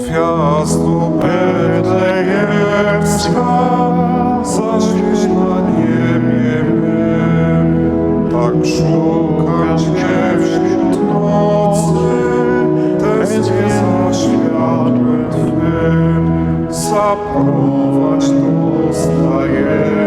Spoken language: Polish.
gwiazdu Betlejemska zaśpiesz na niebie mym. Tak szukam dziewczyn nocny, tęsknię za światłem Twym, zaprowadź do stajemnicy.